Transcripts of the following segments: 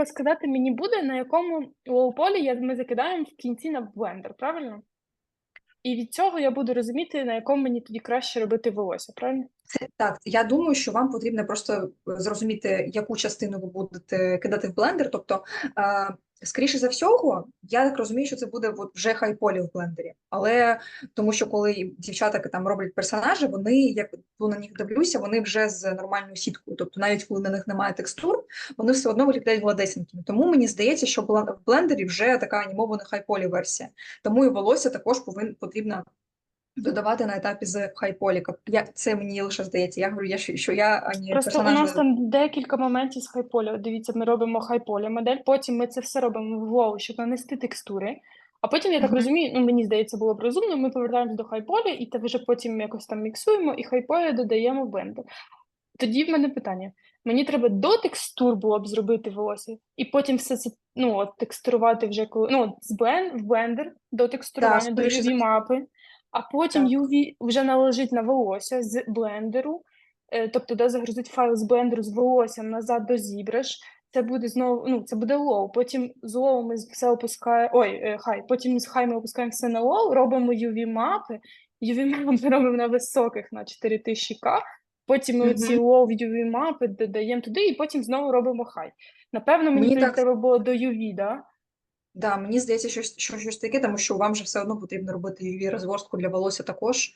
треба сказати мені буде, на якому лоу-полі ми закидаємо в кінці на блендер, правильно? І від цього я буду розуміти, на якому мені тоді краще робити волосся, правильно? Це так, я думаю, що вам потрібно просто е, зрозуміти, яку частину ви будете кидати в блендер. Тобто, е, скоріше за всього, я так розумію, що це буде вже хайполі в блендері. Але тому що коли дівчата там роблять персонажі, вони, як на них дивлюся, вони вже з нормальною сіткою. Тобто, навіть коли на них немає текстур, вони все одно виглядають гладесенькими. Тому мені здається, що в блендері вже така анімована хайполі версія. Тому і волосся також повин потрібно додавати на етапі з хайполіка. Я це мені лише здається. Я говорю, я що що я ані Просто у нас там декілька моментів з хайполя. Дивіться, ми робимо хайполя модель, потім ми це все робимо в WoW, щоб нанести текстури. А потім, я так Мгм. розумію, ну мені здається, було б розумно, ми повертаємось до хайполя, і те вже потім якось там міксуємо, і хайполя додаємо в блендер. Тоді в мене питання. Мені треба до текстур було б зробити волосся, і потім все це ну, от, текстурувати вже коли ну, з блен, в блендер до текстурування, до за UV все. мапи, а потім Так. UV вже наложить на волосся з блендеру, е, тобто де загрузить файл з блендеру з волоссям назад до зібраш. Це буде знову, ну це буде лоу. Потім з лоу ми все опускаємо. Ой, е, хай. Потім з хай ми опускаємо все на лоу, робимо UV мапи. UV мапи робимо на високих на 4000К. Потім ми Мгм. ці лоу UV мапи додаємо туди, і потім знову робимо хай. Напевно, мені, Мені так- треба було до UV, да? Да, мені здається, що, що щось таке, тому що вам же все одно потрібно робити UV розгорстку для волосся також,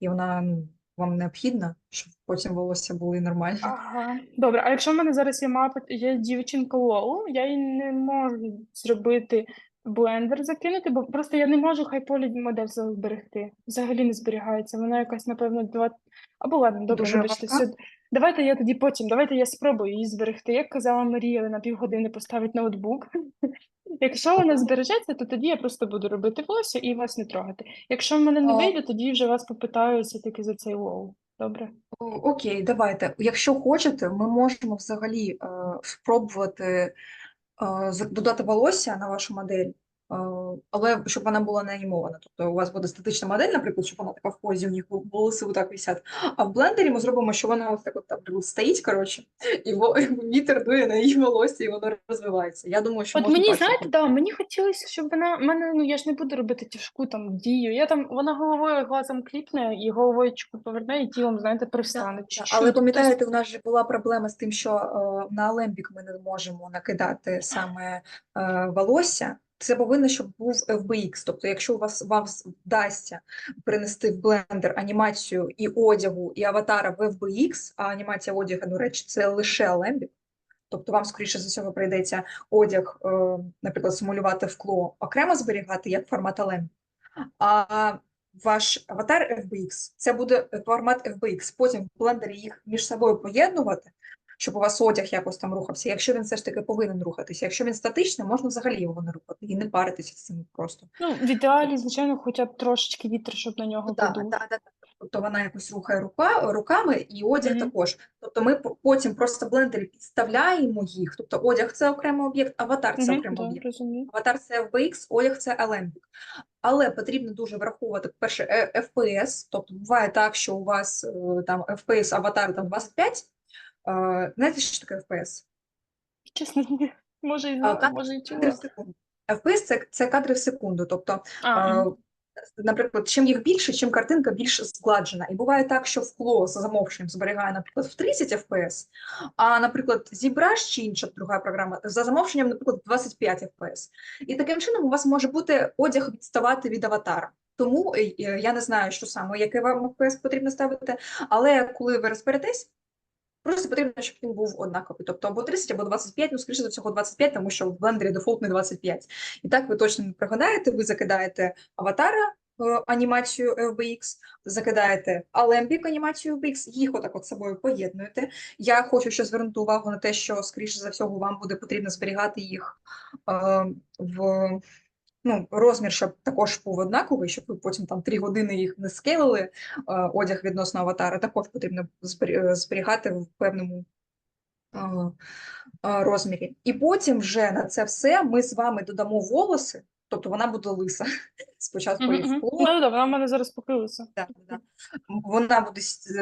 і вона ну, вам необхідна, щоб потім волосся були нормальні. Ага. Добре, а якщо в мене зараз є мапа, є дівчинка Лолу, я її не можу зробити блендер закинути, бо просто я не можу хайполі модель зберегти. Взагалі не зберігається. Вона якась, напевно, два. Або ладно, добре, вибачте. важка? Давайте я тоді потім, давайте я спробую її зберегти. Як казала Марія, на півгодини поставити ноутбук. Якщо вона збережеться, то тоді я просто буду робити волосся і вас не трогати. Якщо в мене не вийде, тоді вже вас попитаю все-таки за цей лоу. Добре? Окей, давайте. Якщо хочете, ми можемо взагалі е, спробувати е, додати волосся на вашу модель, але щоб вона була не анімована. Тобто у вас буде статична модель, наприклад, щоб вона така в позі, у них вол- волоси отак висять. А в блендері ми зробимо, що вона ось так от, наприклад, стоїть, коротше, і вітер дує на її волосся, і воно розвивається. Я думаю, що От можна мені, знаєте, да, мені хотілося, щоб вона мене, ну я ж не буду робити тяжку там дію. Я там, вона головою глазом кліпне і головою чеку поверне, і тілом, знаєте, привстане. Так, чуть-чуть. Але пам'ятаєте, у нас же була проблема з тим, що е, на Алембік ми не можемо накидати саме е, волосся. Це повинно, щоб був FBX. Тобто, якщо вас вам вдасться перенести в блендер анімацію і одягу, і аватара в FBX, а анімація одягу, до речі, це лише Алембік. Тобто вам, скоріше за всього, прийдеться одяг, е, наприклад, симулювати в кло, окремо зберігати як формат Alembic. А ваш аватар FBX це буде формат FBX. Потім в блендері їх між собою поєднувати, щоб у вас одяг якось там рухався. Якщо він все ж таки повинен рухатися. Якщо він статичний, можна взагалі його не рухати і не паритися з цим просто. Ну, в ідеалі, звичайно, хоча б трошечки вітер, щоб на нього Да, да, да, да. Тобто вона якось рухає рука, руками і одяг Мгм. також. Тобто ми потім просто в блендері підставляємо їх. Тобто одяг це окремий об'єкт, аватар це Мгм, окремий да, об'єкт. розумію. Аватар це FBX, одяг це Alembic. Але потрібно дуже враховувати, по-перше, е, FPS, тобто буває так, що у вас е, там FPS аватар там 25. Знаєте, що таке FPS? Чесно, ні. може і А, знаю, кадр- може і чула. в секунду. FPS це, це кадри в секунду. Тобто, А, е, наприклад, чим їх більше, чим картинка більш згладжена. І буває так, що вкло за замовченням зберігає, наприклад, в 30 FPS, а, наприклад, ZBrush чи інша друга програма за замовченням, наприклад, 25 FPS. І таким чином у вас може бути одяг відставати від аватара. Тому е, е, я не знаю, що саме, яке вам FPS потрібно ставити, але коли ви розберетесь, Просто потрібно, щоб він був однаковий. Тобто або 30, або 25, ну, скоріше за всього 25, тому що в блендері дефолт не 25. І так ви точно не пригадаєте, ви закидаєте аватара е, анімацію FBX, закидаєте Alembic анімацію FBX, їх отак от собою поєднуєте. Я хочу ще звернути увагу на те, що, скоріше за всього, вам буде потрібно зберігати їх е, в ну, розмір, щоб також був однаковий, щоб ви потім там 3 години їх не скейлили, е, одяг відносно аватара, також потрібно е, зберігати в певному е, розмірі. І потім вже на це все ми з вами додамо волоси, тобто вона буде лиса. Спочатку її мгм. Ну, да, вона в мене зараз покрилася. да, да. Вона буде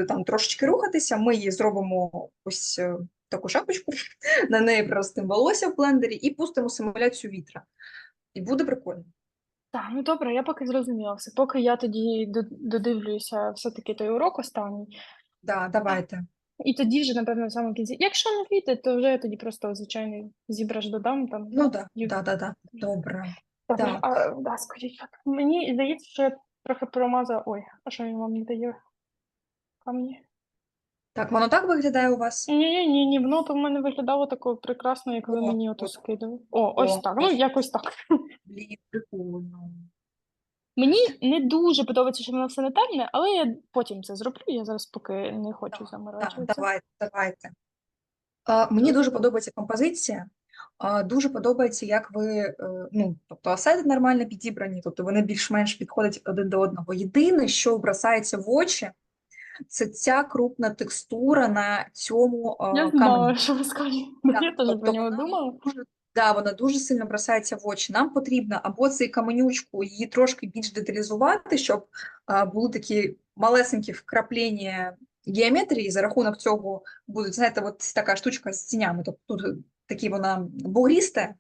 там трошечки рухатися, ми її зробимо ось таку шапочку, на неї проростимо волосся в блендері і пустимо симуляцію вітра. І буде прикольно. Так, ну добре, я поки зрозуміла все. Поки я тоді додивлюся все-таки той урок останній. Да, давайте. І тоді вже, напевно, в самому кінці. Якщо не вийде, то вже я тоді просто звичайний зібраш додам там. Ну Ю- да, да, да. Добре. Добре, так. а, да, скажіть, мені здається, що я трохи промазала. Ой, а що він вам не дає? Камні? Так, воно так виглядає у вас? Ні, ні, ні, воно в мене виглядало такою прекрасно, як ви О, мені ото о. скидали. О, ось О, так. Ну, якось так. Блін, прикольно. Мені не дуже подобається, що воно все не темне, але я потім це зроблю. Я зараз поки не хочу Так, давайте, давайте. А, мені дуже подобається композиція. А, дуже подобається, як ви, е, ну, тобто асети нормально підібрані, тобто вони більш-менш підходять один до одного. Єдине, що бросається в очі, це ця крупна текстура на цьому е, Я камені. знала, що ви скажете. Так, Я теж тобто про нього думала. дуже, да, вона дуже сильно бросається в очі. Нам потрібно або цей каменючку її трошки більш деталізувати, щоб а, були такі малесенькі вкраплення геометрії. За рахунок цього будуть, знаєте, от така штучка з тінями. Тобто тут такі вона бугріста,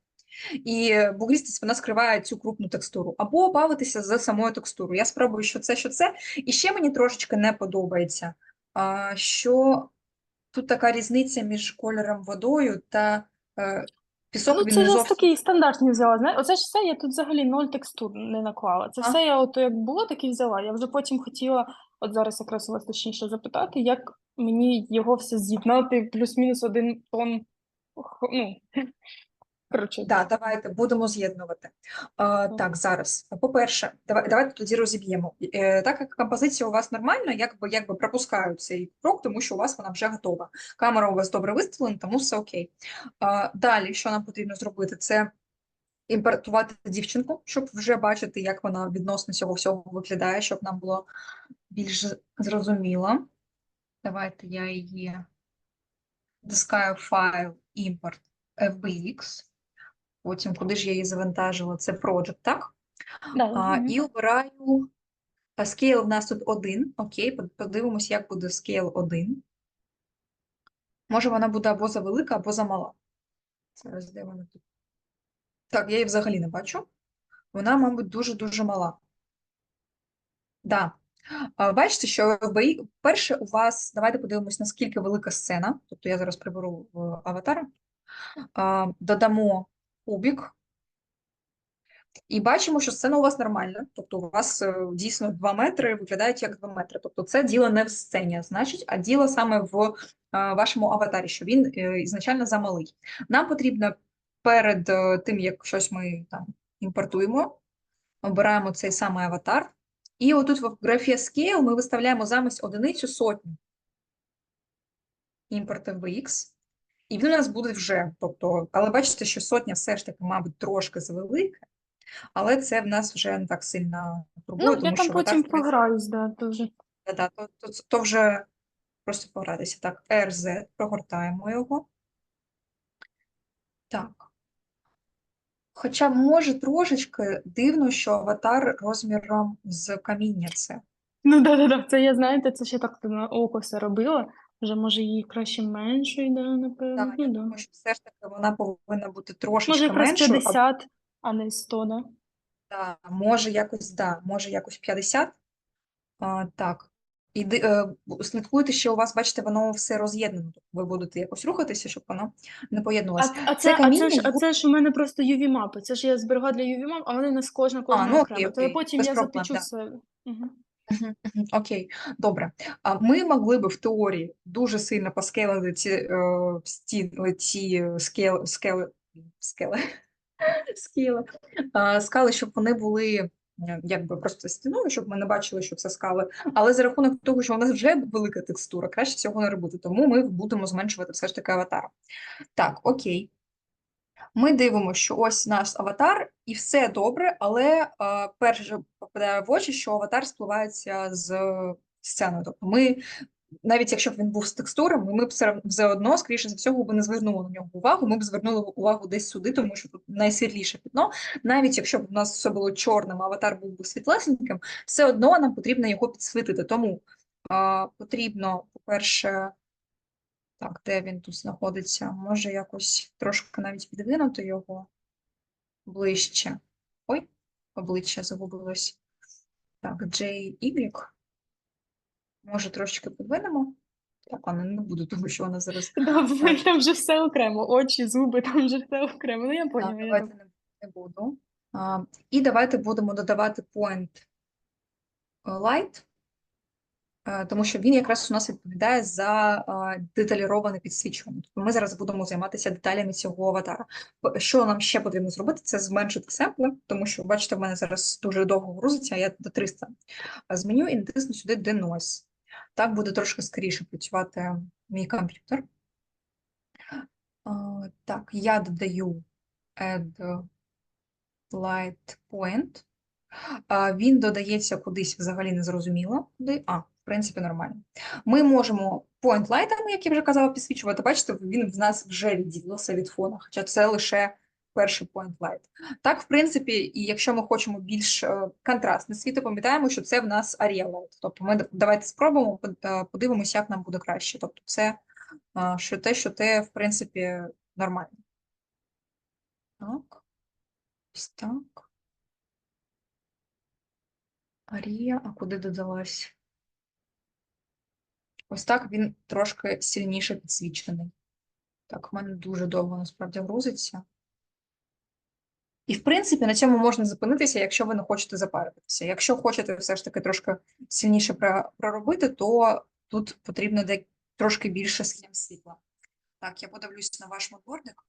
і бугрістість вона скриває цю крупну текстуру. Або бавитися за самою текстурою. Я спробую, що це, що це. І ще мені трошечки не подобається, що тут така різниця між кольором водою та е, пісок Ну, він це не зовсім. такий стандартний взяла. Знаєш, оце ж все, я тут взагалі ноль текстур не наклала. Це А. все я от як було, так і взяла. Я вже потім хотіла, от зараз якраз у вас точніше запитати, як мені його все з'єднати плюс-мінус один тон. Ну, коротше, Да, давайте будемо з'єднувати. А, так, зараз. По-перше, давай, давайте тоді розіб'ємо. Е, так як композиція у вас нормальна, якби, якби пропускаю цей крок, тому що у вас вона вже готова. Камера у вас добре виставлена, тому все окей. А, далі, що нам потрібно зробити, це імпортувати дівчинку, щоб вже бачити, як вона відносно цього всього виглядає, щоб нам було більш зрозуміло. Давайте я її натискаю файл імпорт FBX. Потім, куди ж я її завантажила, це Project, так? да, А, і обираю Scale в нас тут один. Окей, подивимось, як буде Scale 1. Може, вона буде або завелика, або замала. Зараз де вона тут? Так, я її взагалі не бачу. Вона, мабуть, дуже-дуже мала. Да. А, Бачите, що перше у вас, давайте подивимось, наскільки велика сцена. Тобто я зараз приберу в аватар. Додамо кубік. І бачимо, що сцена у вас нормальна. Тобто у вас е, дійсно 2 метри виглядають як 2 метри. Тобто це діло не в сцені, значить, а діло саме в е, вашому аватарі, що він е, ізначально замалий. Нам потрібно перед тим, як щось ми там імпортуємо, обираємо цей самий аватар. І отут в графі Scale ми виставляємо замість одиницю сотню. Імпорт FBX. І він у нас буде вже. Тобто, але бачите, що сотня все ж таки, мабуть, трошки завелика, але це в нас вже не так сильно турбує, Ну, я тому там що потім принципі, пограюсь, да, дуже. да, то, то, то вже просто погратися. Так, RZ, прогортаємо його. Так. Хоча, може, трошечки дивно, що аватар розміром з каміння це. Ну, да, да, да. Це я, знаєте, це ще так на око все робила. Вже може її краще меншою, да, напевно. Так, Ну, я да. думаю, що все ж таки вона повинна бути Може, трошечки якраз меншою, а 50, а не 100, да? Да, може якось, да, може якось 50. А, так. І е, слідкуйте, що у вас, бачите, воно все роз'єднано. Ви будете якось рухатися, щоб воно не А, поєднувалося. а, Це це, а, це ж, а це ж у мене просто UV-мапи. Це ж я зберігаю для UV-мап, а вони у нас кожна кожна ну, окей, окремо. То я потім без я проблем, заточу да. все. Угу. Окей, добре. А ми могли би в теорії дуже сильно поскейлити ці, е, сті, ці скел, скели, скели, скели, скали, щоб вони були е, якби просто стіною, щоб ми не бачили, що це скали. Але за рахунок того, що у нас вже велика текстура, краще цього не робити. Тому ми будемо зменшувати все ж таки аватар. Так, окей. Ми дивимося, що ось наш аватар, і все добре, але е, перше попадає в очі, що аватар спливається з сценою. Тобто ми, навіть якщо б він був з текстурами, ми б все, одно, скоріше за всього, би не звернули на нього увагу. Ми б звернули увагу десь сюди, тому що тут найсвітліше пітно. Навіть якщо б у нас все було чорним, а аватар був би світлесеньким, все одно нам потрібно його підсвітити. Тому е, потрібно, по-перше, Так, де він тут знаходиться? Може якось трошки навіть підвинути його ближче. Ой, обличчя загубилось. Так, JY. Може, трошечки підвинемо? Так, вона не буду, тому що вона зараз. Да, там вже все окремо. Очі, зуби, там вже все окремо. Ну, я поняла. я давайте не, не буду. А, і давайте будемо додавати point light, тому що він якраз у нас відповідає за е, деталіроване підсвічування. Тобто ми зараз будемо займатися деталями цього аватара. Що нам ще потрібно зробити, це зменшити семпли, тому що, бачите, в мене зараз дуже довго грузиться, а я до 300 зміню і натисну сюди denoise. Так буде трошки скоріше працювати мій комп'ютер. Так, я додаю add light point. Він додається кудись взагалі не зрозуміло. Куди? А, принципі, нормально. Ми можемо point лайтами, як я вже казала, підсвічувати. Бачите, він в нас вже відділився від фона, хоча це лише перший point light. Так, в принципі, і якщо ми хочемо більш е, контрастне світло, пам'ятаємо, що це в нас Light. Тобто ми давайте спробуємо, е, подивимося, як нам буде краще. Тобто це е, що те, що те, в принципі, нормально. Так. Ось так. Арія, а куди додалась? Ось так він трошки сильніше підсвічений. Так, в мене дуже довго насправді грузиться. І, в принципі, на цьому можна зупинитися, якщо ви не хочете запаритися. Якщо хочете все ж таки трошки сильніше проробити, то тут потрібно трошки більше схем світла. Так, я подивлюсь на ваш модбордик.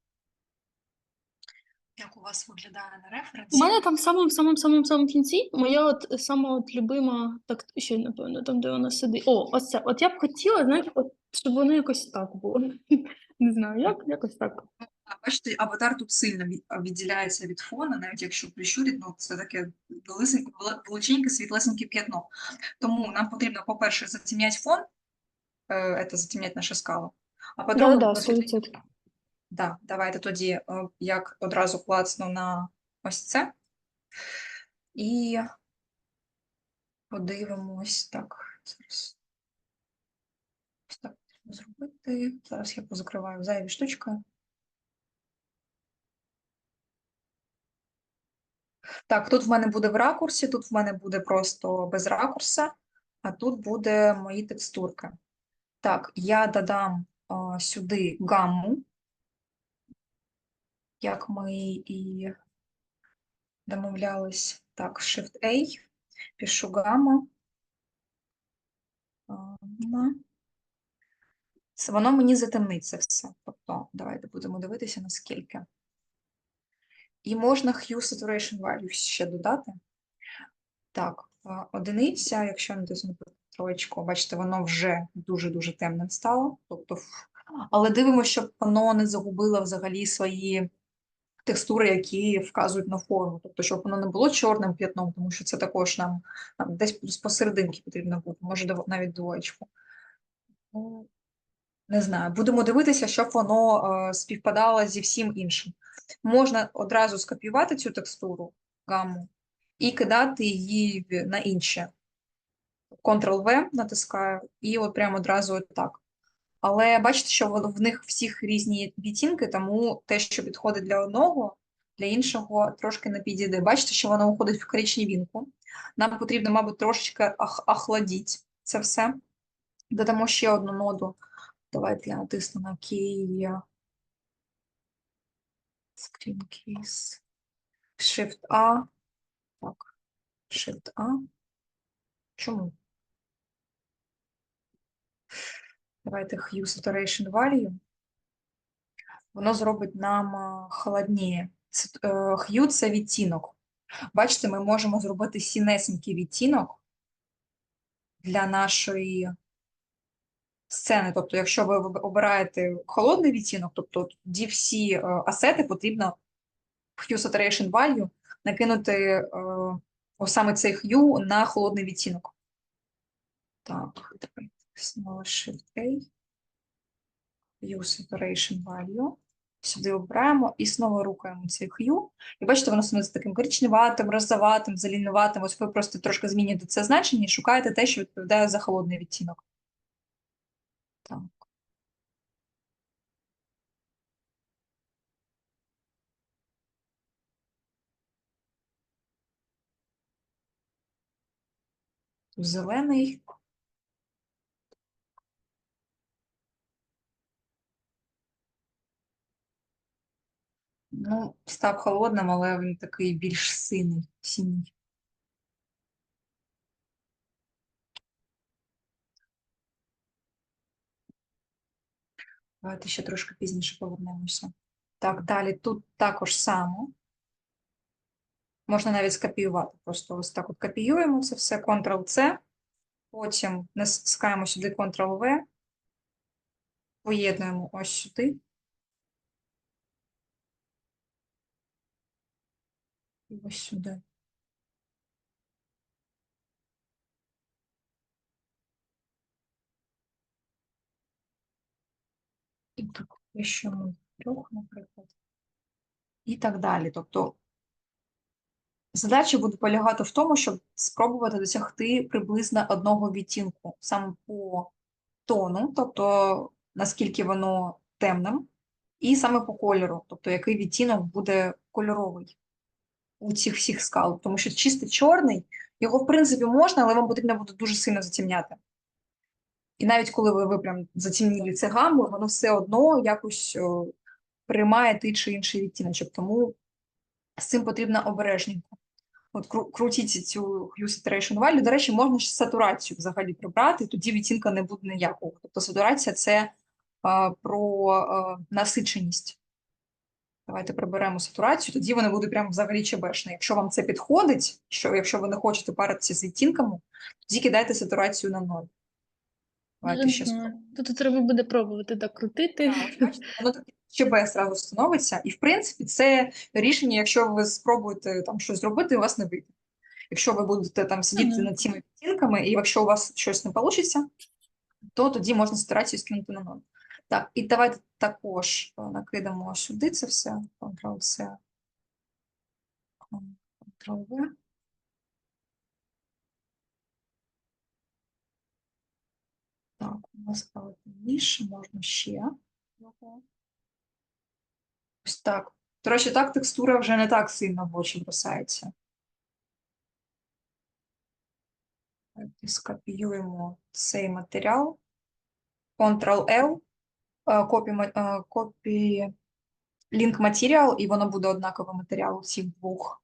Як у вас виглядає на У мене там в самому самому самому самому кінці моя от сама от любима, так ще напевно, там, де вона сидить. О, ось це. От я б хотіла, знаєте, от, щоб воно якось так було. Не знаю, як, якось так. Бачите, аватар тут сильно відділяється від фона, навіть якщо прищурить, ну це таке величеньке, світлесеньке п'ятно. Тому нам потрібно, по-перше, затемняти фон, е, це затемняти наша скала. А Да, по-друге, да, 100%. Да, давайте тоді е, як одразу клацну на ось це. І подивимось. Так, зараз. Ось так зробити. Зараз я позакриваю зайві штучки. Так, тут в мене буде в ракурсі, тут в мене буде просто без ракурса, а тут буде мої текстурки. Так, я додам а, сюди гамму, як ми і домовлялись. Так, Shift-A, пишу гамма. Воно мені затемнить це все. Тобто, давайте будемо дивитися, наскільки. І можна Hue Saturation Value ще додати. Так, одиниця, якщо натиснути троєчку, бачите, воно вже дуже-дуже темним стало. Тобто, але дивимося, щоб воно не загубило взагалі свої текстури, які вказують на форму. Тобто, щоб воно не було чорним п'ятном, тому що це також нам, нам десь посерединки потрібно бути, може навіть двоєчку. Ну, не знаю, будемо дивитися, щоб воно е, співпадало зі всім іншим. Можна одразу скопіювати цю текстуру, гамму, і кидати її на інше. Ctrl-V натискаю, і от прямо одразу так. Але бачите, що в них всіх різні відтінки, тому те, що підходить для одного, для іншого трошки не підійде. Бачите, що воно уходить в коричневінку. Нам потрібно, мабуть, трошечки охладити це все. Додамо ще одну ноду. Давайте я натисну на key. Screen keys. Shift A. Так. Shift A. Чому? Давайте Hue Saturation Value. Воно зробить нам холодніє. Hue – це відтінок. Бачите, ми можемо зробити сінесенький відтінок для нашої сцени. Тобто, якщо ви обираєте холодний відтінок, тобто тоді всі е, асети потрібно в Hue Saturation Value накинути е, саме цей Hue на холодний відтінок. Так, давайте Знову Shift-A, View Separation Value. Сюди обираємо і знову рухаємо цей Q. І бачите, воно становиться таким коричневатим, розоватим, зеленуватим. Ось ви просто трошки змінюєте це значення і шукаєте те, що відповідає за холодний відтінок. Так. Зелений. Ну, став холодним, але він такий більш синий, синій. Давайте ще трошки пізніше повернемося. Так, далі тут також само. Можна навіть скопіювати. Просто ось так от копіюємо це все, Ctrl-C, потім натискаємо сюди Ctrl-V, поєднуємо ось сюди. Ось сюди. І так, ще ми трьох, наприклад. І так далі. Тобто задача буде полягати в тому, щоб спробувати досягти приблизно одного відтінку саме по тону, тобто наскільки воно темним, і саме по кольору, тобто який відтінок буде кольоровий у цих всіх скал. Тому що чистий чорний, його в принципі можна, але вам потрібно буде дуже сильно затемняти. І навіть коли ви, ви прям затемніли це гамбу, воно все одно якось о, приймає той чи інший відтіночок. Тому з цим потрібно обережненько. От кру- крутіть цю Hue Saturation Value. До речі, можна ще сатурацію взагалі прибрати, тоді відтінка не буде ніякого. Тобто сатурація це а, про а, насиченість. Давайте приберемо сатурацію, тоді вони будуть прям взагалі чебешні. Якщо вам це підходить, що якщо ви не хочете паритися з відтінками, тоді кидайте сатурацію на ноль. Давайте ще знаю. Тут треба буде пробувати так крутити. Так, воно таке ЧБ зразу становиться. І, в принципі, це рішення, якщо ви спробуєте там щось зробити, у вас не вийде. Якщо ви будете там сидіти Мгм. над цими відтінками, і якщо у вас щось не вийде, то тоді можна сатурацію скинути на ноль. Так, і давайте також е, накидаємо сюди це все. Ctrl-C, Ctrl-V. Так, у нас стало темніше, можна ще. Ось так. До речі, так текстура вже не так сильно в очі бросається. Скопіюємо цей матеріал. Ctrl-L, е, копі лінк матеріал, і воно буде однаковий матеріал у всіх двох.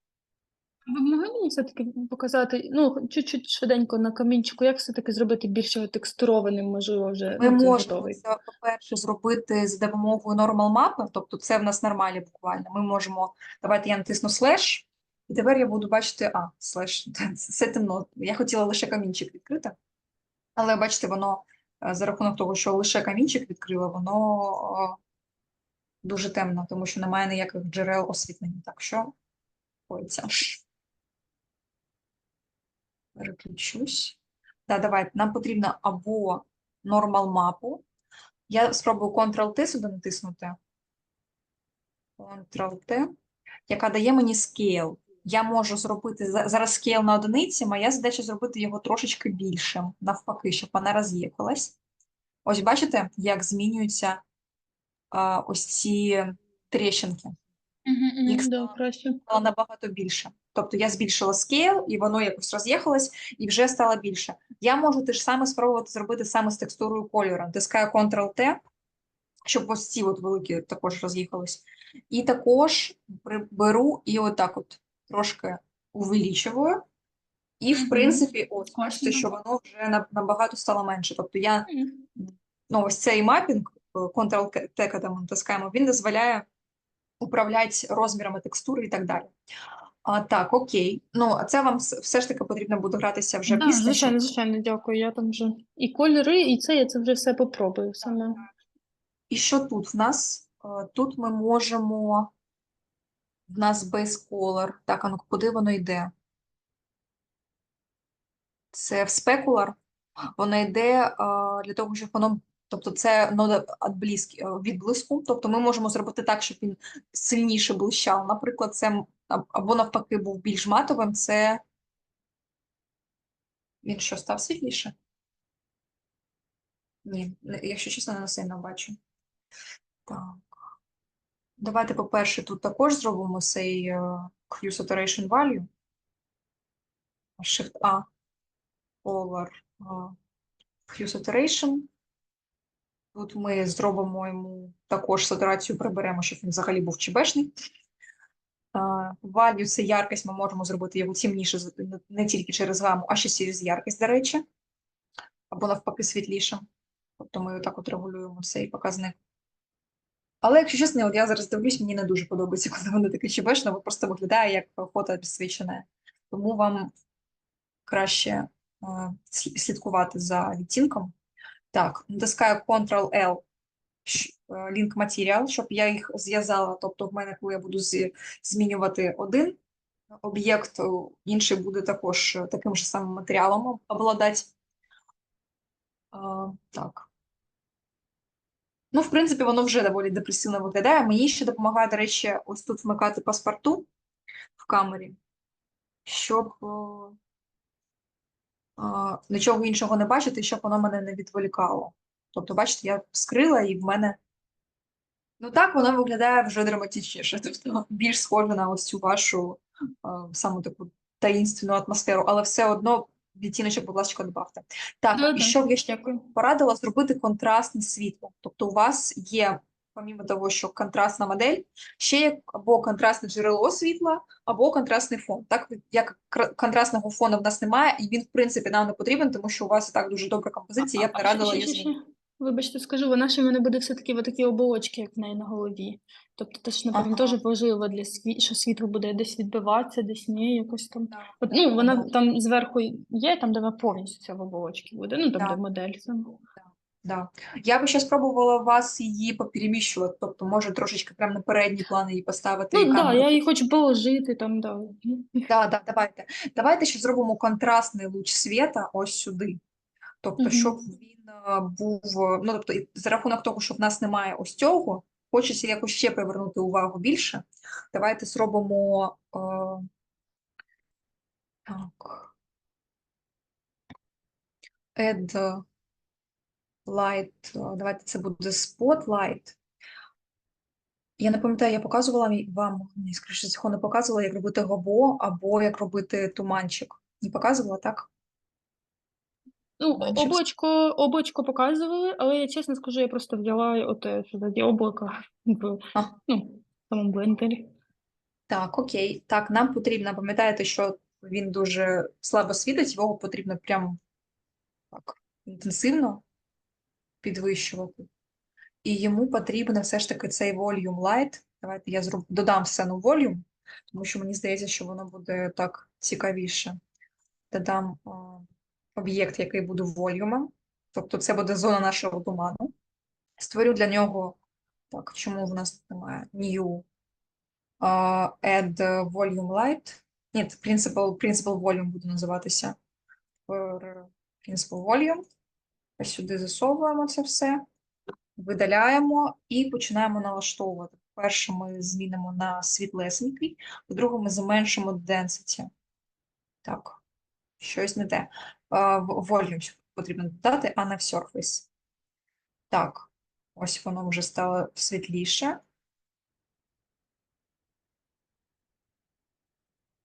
Ви могли мені все-таки показати, ну, чуть-чуть швиденько на камінчику, як все-таки зробити більш його текстурованим, можливо, вже Ми можемо готовий. це, по-перше, зробити за допомогою normal map, тобто це в нас нормалі буквально. Ми можемо, давайте я натисну слеш, і тепер я буду бачити, а, слеш, це темно. Я хотіла лише камінчик відкрити, але бачите, воно за рахунок того, що лише камінчик відкрила, воно е, дуже темно, тому що немає ніяких джерел освітлення. Так що ходиться. Переключусь. Да, давайте. Нам потрібно або нормал мапу. Я спробую Ctrl-T сюди натиснути. Ctrl-T, яка дає мені scale. Я можу зробити за- зараз scale на одиниці, моя задача зробити його трошечки більшим, навпаки, щоб вона роз'їхалась. Ось бачите, як змінюються а, ось ці тріщинки. Угу, Їх да, стало- краще. стало набагато більше. Тобто я збільшила скейл, і воно якось роз'їхалось, і вже стало більше. Я можу те ж саме спробувати зробити саме з текстурою кольору. Натискаю Ctrl-T, щоб ось ці от великі також роз'їхались. І також беру і отак от трошки увеличую. І, в принципі, ось бачите, що воно вже набагато стало менше. Тобто я ну, ось цей мапінг, е, Ctrl-T, коли ми натискаємо, він дозволяє управляти розмірами текстури і так далі. А, так, окей. Ну, а це вам все ж таки потрібно буде гратися вже Да, після. звичайно, звичайно, дякую. Я там вже і кольори, і це я це вже все попробую саме. І що тут в нас? Е, Тут ми можемо. В нас base color. Так, а ну куди воно йде? Це в specular. Воно йде е, для того, щоб воно. Тобто це нода е, відблиску. Тобто ми можемо зробити так, щоб він сильніше блищав. Наприклад, це або навпаки був більш матовим. Це він що став світліше? Ні, якщо чесно, не сильно бачу. Так. Давайте, по-перше, тут також зробимо цей е, Hue Saturation Value. Shift A. Color а, Hue Saturation. Тут ми зробимо йому також сатурацію, приберемо, щоб він взагалі був чебешний. А, Value – це яркість, ми можемо зробити його темніше не- тільки через гаму, а ще через яркість, до речі, або навпаки світлішим. Тобто ми отак от регулюємо цей показник. Але, якщо чесно, от я зараз дивлюсь, мені не дуже подобається, коли воно таке чебешне, бо просто виглядає як фото обесцвічене. Тому вам краще е, слідкувати за відтінком. Так, натискаю Ctrl-L, е, Link Material, щоб я їх зв'язала. Тобто, в мене, коли я буду змінювати один об'єкт, інший буде також е, таким же самим матеріалом об- обладати. Так. Ну, в принципі, воно вже доволі депресивно виглядає. Мені ще допомагає, до речі, ось тут вмикати паспорту в камері, щоб а, нічого іншого не бачити, щоб воно мене не відволікало. Тобто, бачите, я скрила і в мене. Ну так, воно виглядає вже драматичніше, тобто більш схоже на ось цю вашу а, саму таку таїнственну атмосферу, але все одно відтіночок, будь ласка, добавте. Так, Да-да, і що б я ще порадила зробити контрастне світло. Тобто у вас є, помімо того, що контрастна модель, ще є або контрастне джерело світла, або контрастний фон. Так як контрастного фону в нас немає, і він, в принципі, нам не потрібен, тому що у вас і так дуже добра композиція, я б не радила її змінити. Вибачте, скажу, вона ще в мене буде все-таки такі оболочки, як в неї на голові. Тобто це ж, напевно, Ага. теж важливо для світ, що світло буде десь відбиватися, десь ні, якось там. Так. От, ну, вона Ага. там зверху є, там, де вона повністю ця в оболочці буде, ну, там, де модель сама. Да. Я би ще спробувала вас її попереміщувати, тобто, може, трошечки прямо на передній план її поставити. Ну, так, да, я її хочу положити там, да. Да, да, давайте. Давайте ще зробимо контрастний луч світа ось сюди. Тобто, Мгм. щоб він е, був, е, ну тобто, і за рахунок того, що в нас немає ось цього, хочеться якось ще привернути увагу більше. Давайте зробимо е, так. Add light. е, Давайте це буде spotlight. Я не пам'ятаю, я показувала вам, скоріше всього, не показувала, як робити гобо або як робити туманчик. Не показувала, так? Ну, Менше облачко, облачко показували, але я чесно скажу, я просто взяла оте, що тоді облако в А. ну, самому блендері. Так, окей. Так, нам потрібно, пам'ятаєте, що він дуже слабо світить, його потрібно прям так інтенсивно підвищувати. І йому потрібно все ж таки цей volume light. Давайте я зроб... додам сцену volume, тому що мені здається, що воно буде так цікавіше. Додам об'єкт, який буде волюмом, тобто це буде зона нашого туману. Створю для нього, так, чому в нас немає new а, add volume light. Ні, principal, principal volume буде називатися. Principal volume. Сюди засовуємо це все, видаляємо і починаємо налаштовувати. Перше ми змінимо на світлесенький, по-друге, ми зменшимо density. Так, щось не те. Volume потрібно додати, а не в surface. Так, ось воно вже стало світліше.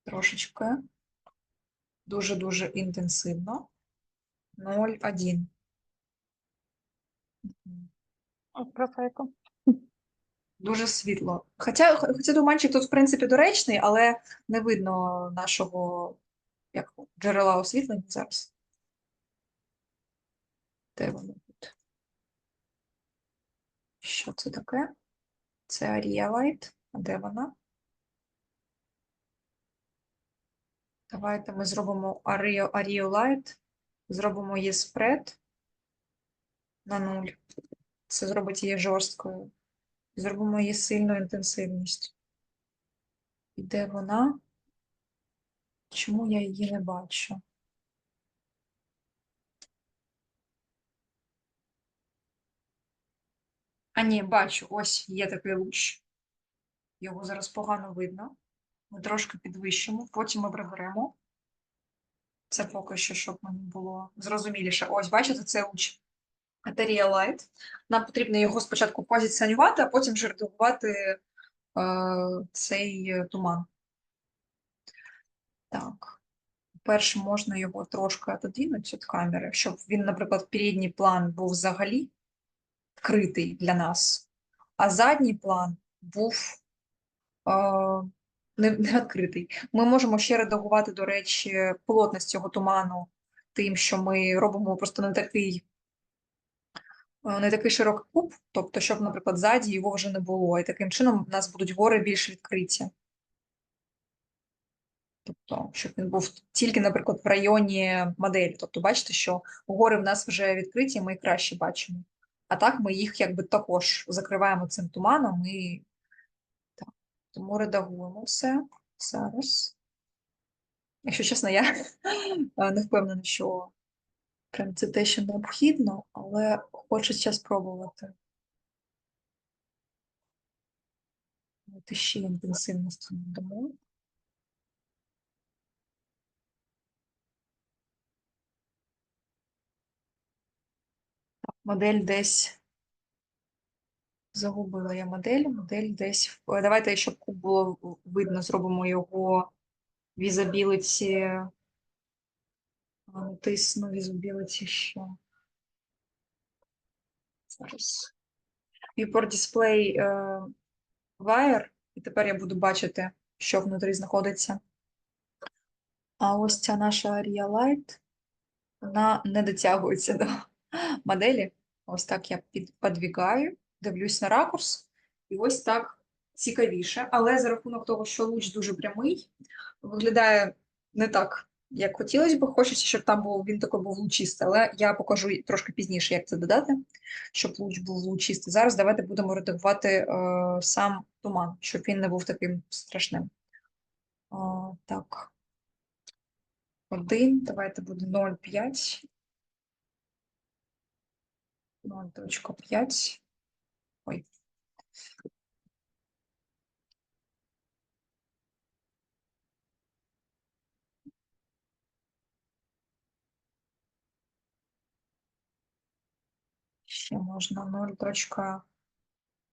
Трошечки. Дуже-дуже інтенсивно. 0,1. Мгм. О, профеко. Дуже світло. Хоча, хоча туманчик тут, в принципі, доречний, але не видно нашого як, джерела освітлення зараз. Де воно тут? Що це таке? Це Light. А де вона? Давайте ми зробимо Light, зробимо її спред на 0. Це зробить її жорсткою. Зробимо її сильну інтенсивність. І де вона? Чому я її не бачу? А ні, бачу, ось є такий луч. Його зараз погано видно. Ми трошки підвищимо, потім ми приберемо. Це поки що, щоб мені було зрозуміліше. Ось, бачите, це луч Ateria Light. Нам потрібно його спочатку позиціонувати, а потім вже е, цей е, туман. Так. Перше, можна його трошки отодвинути від камери, щоб він, наприклад, передній план був взагалі вкритий для нас, а задній план був е, не, відкритий. Ми можемо ще редагувати, до речі, плотність цього туману тим, що ми робимо просто не такий, е, не такий широкий куб, тобто, щоб, наприклад, ззаді його вже не було. І таким чином у нас будуть гори більш відкриті. Тобто, щоб він був тільки, наприклад, в районі моделі. Тобто, бачите, що гори в нас вже відкриті, ми їх краще бачимо. А так ми їх якби також закриваємо цим туманом і так. Тому редагуємо все зараз. Якщо чесно, я е, не впевнена, що прям це те, що необхідно, але хочеться спробувати. Ще інтенсивності додамо. Так, модель десь загубила я модель, модель десь. Давайте, щоб куб було видно, зробимо його візабілиті. Натисну візабілиті ще. Зараз. Viewport Display е, Wire, і тепер я буду бачити, що внутрі знаходиться. А ось ця наша Aria Light, вона не дотягується до моделі. Ось так я під, подвігаю, дивлюсь на ракурс, і ось так цікавіше. Але за рахунок того, що луч дуже прямий, виглядає не так, як хотілося б. Хочеться, щоб там був він такий був лучистий, але я покажу трошки пізніше, як це додати, щоб луч був лучистий. Зараз давайте будемо редагувати е, сам туман, щоб він не був таким страшним. Е, так. Один, давайте буде 0,5. 0.5. Ой. Ще можна 0.5.